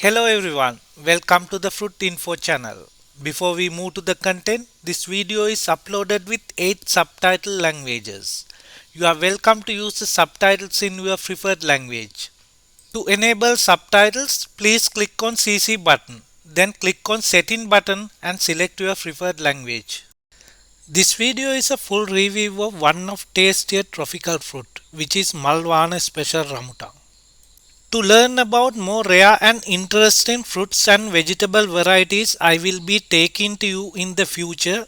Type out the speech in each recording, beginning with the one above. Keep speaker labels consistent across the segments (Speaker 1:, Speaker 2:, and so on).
Speaker 1: Hello everyone, welcome to the Fruit Info channel. Before we move to the content, this video is uploaded with 8 subtitle languages. You are welcome to use the subtitles in your preferred language. To enable subtitles, please click on CC button. Then click on Setting button and select your preferred language. This video is a full review of one of tastier tropical fruit, which is Malwana Special Rambutan. To learn about more rare and interesting fruits and vegetable varieties I will be taking to you in the future,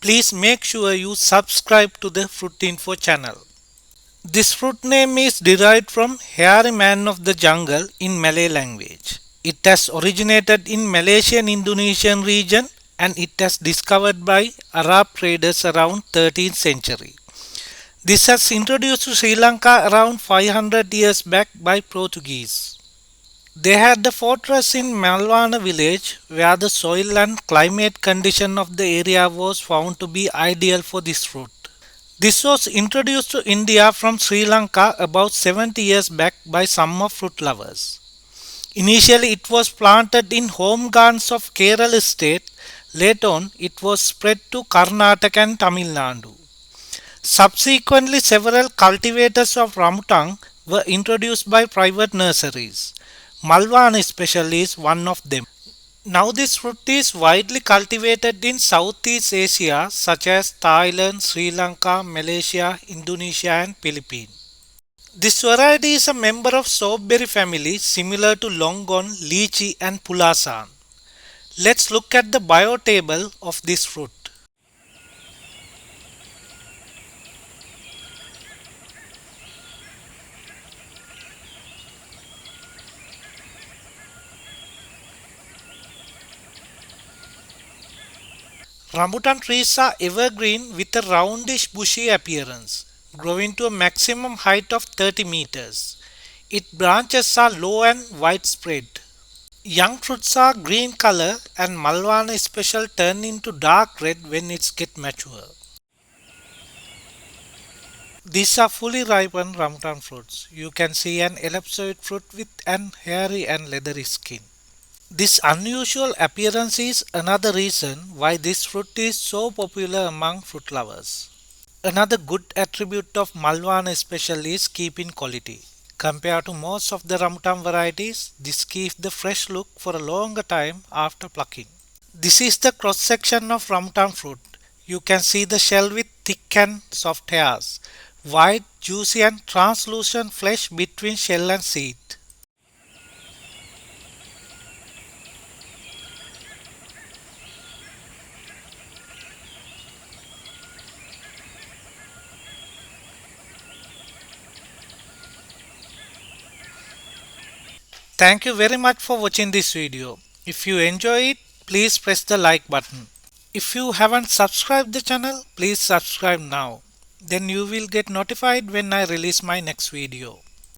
Speaker 1: please make sure you subscribe to the Fruit Info channel. This fruit name is derived from hairy man of the jungle in Malay language. It has originated in Malaysian Indonesian region and it was discovered by Arab traders around 13th century. This was introduced to Sri Lanka around 500 years back by Portuguese. They had the fortress in Malwana village where the soil and climate condition of the area was found to be ideal for this fruit. This was introduced to India from Sri Lanka about 70 years back by some of fruit lovers. Initially it was planted in home gardens of Kerala state, later on it was spread to Karnataka and Tamil Nadu. Subsequently, several cultivators of rambutan were introduced by private nurseries. Malwan especially is one of them. Now this fruit is widely cultivated in Southeast Asia such as Thailand, Sri Lanka, Malaysia, Indonesia and Philippines. This variety is a member of soapberry family similar to longan, lychee and pulasan. Let's look at the bio table of this fruit. Rambutan trees are evergreen with a roundish bushy appearance, growing to a maximum height of 30 meters. Its branches are low and widespread. Young fruits are green color and Malwana special turn into dark red when it get mature. These are fully ripened rambutan fruits. You can see an ellipsoid fruit with an hairy and leathery skin. This unusual appearance is another reason why this fruit is so popular among fruit lovers. Another good attribute of Malwana especially is keeping quality. Compared to most of the rambutan varieties, this keeps the fresh look for a longer time after plucking. This is the cross section of rambutan fruit. You can see the shell with thick and soft hairs, white, juicy and translucent flesh between shell and seed. Thank you very much for watching this video. If you enjoy it, please press the like button. If you haven't subscribed the channel, please subscribe now. Then you will get notified when I release my next video.